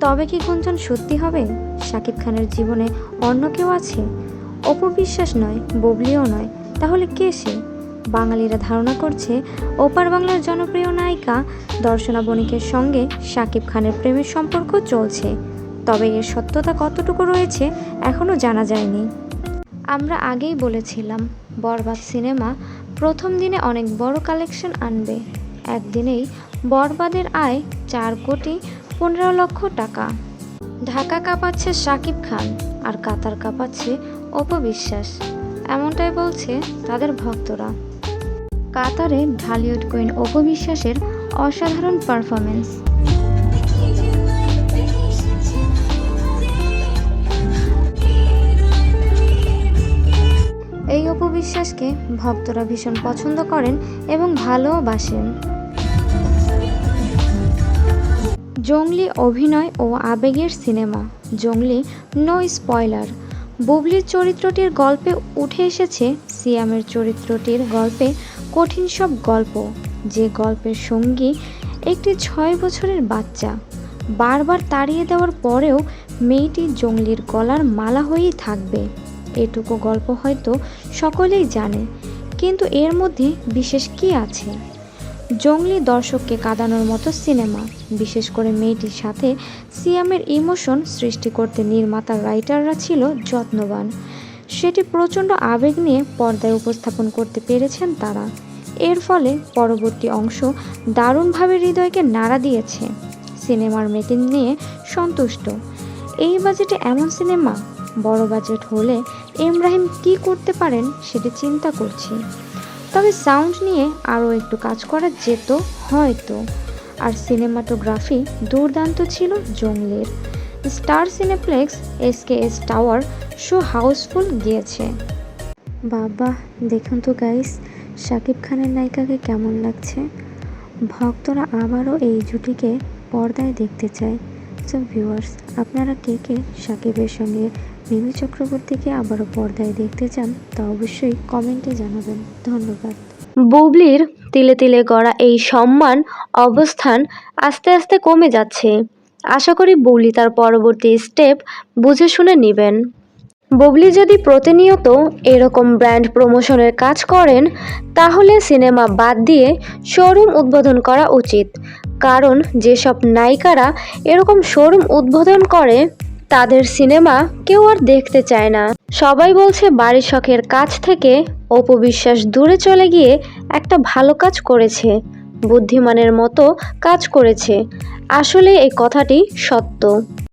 তবে কি গুঞ্জন সত্যি হবে? শাকিব খানের জীবনে অন্য কেউ আছে? অপবিশ্বাস নয়, ববলিও নয়। তাহলে কে সে? বাঙালিরা ধারণা করছে, ওপার বাংলার জনপ্রিয় নায়িকা দর্শনা বণিকের সঙ্গে শাকিব খানের প্রেমের সম্পর্ক চলছে। তবে এর সত্যতা কতটুকু রয়েছে এখনও জানা যায়নি। আমরা আগেই বলেছিলাম, বরবাদ সিনেমা প্রথম দিনে অনেক বড় কালেকশন আনবে। একদিনেই বরবাদের আয় চার কোটি পনেরো লক্ষ টাকা। ঢাকা কাঁপাচ্ছে শাকিব খান আর কাতার কাঁপাচ্ছে অপবিশ্বাস এমনটাই বলছে তাদের ভক্তরা। কাতারে ঢালিউড কুইন অপবিশ্বাসের অসাধারণ পারফরমেন্স এই অপবিশ্বাসকে ভক্তরা ভীষণ পছন্দ করেন এবং ভালোবাসেন জঙ্গলি অভিনয় ও আবেগের সিনেমা। জঙ্গলি নো স্পয়লার বুবলির চরিত্রটির গল্পে উঠে এসেছে সিয়ামের চরিত্রটির গল্পে কঠিন সব গল্প। যে গল্পের সঙ্গী একটি ছয় বছরের বাচ্চা। বারবার তাড়িয়ে দেওয়ার পরেও মেয়েটি জঙ্গলির গলার মালা হয়েই থাকবে। এটুকু গল্প হয়তো সকলেই জানে, কিন্তু এর মধ্যে বিশেষ কি আছে? জঙ্গলি দর্শককে কাঁদানোর মতো সিনেমা। বিশেষ করে মেয়েটির সাথে সিয়ামের ইমোশন সৃষ্টি করতে নির্মাতা, রাইটাররা ছিল যত্নবান। সেটি প্রচণ্ড আবেগ নিয়ে পর্দায় উপস্থাপন করতে পেরেছেন তারা। এর ফলে পরবর্তী অংশ দারুণভাবে হৃদয়কে নাড়া দিয়েছে। সিনেমার মেকিং নিয়ে সন্তুষ্ট। এই বাজেটে এমন সিনেমা, বড় বাজেট হলে ইব্রাহিম কী করতে পারেন সেটি চিন্তা করছি। তবে সাউন্ড নিয়ে আরও একটু কাজ করা যেত হয়তো। আর সিনেমাটোগ্রাফি দুর্দান্ত ছিল জঙ্গলের। Star Cineplex, SKS Tower show house full গিয়েছে। বাবা, দেখুন তো গাইস, শাকিব খানের নায়িকাকে কেমন লাগছে? ভক্তরা আবারও এই জুটিকে পর্দায় দেখতে চায়। সো ভিউয়ার্স আপনারা কে কে শাকিবের সঙ্গে মিমি চক্রবর্তীকে আবারও পর্দায় দেখতে চান, তা অবশ্যই কমেন্টে জানাবেন। ধন্যবাদ। বুবলির তিলে তিলে গড়া এই সম্মান, অবস্থান আস্তে আস্তে কমে যাচ্ছে। আশা করি বুবলি তার পরবর্তী স্টেপ বুঝে শুনে নেবেন। বুবলি যদি প্রতিনিয়ত এরকম ব্র্যান্ড প্রমোশনের কাজ করেন, তাহলে সিনেমা বাদ দিয়ে শোরুম উদ্বোধন করা উচিত। কারণ যেসব নায়িকারা এরকম শোরুম উদ্বোধন করে তাদের সিনেমা কেউ আর দেখতে চায় না। সবাই বলছে, বাড়ির শখের কাজ থেকে অপবিশ্বাস দূরে চলে গিয়ে একটা ভালো কাজ করেছে, বুদ্ধিমানের মতো কাজ করেছে। আসলে এই কথাটি সত্য।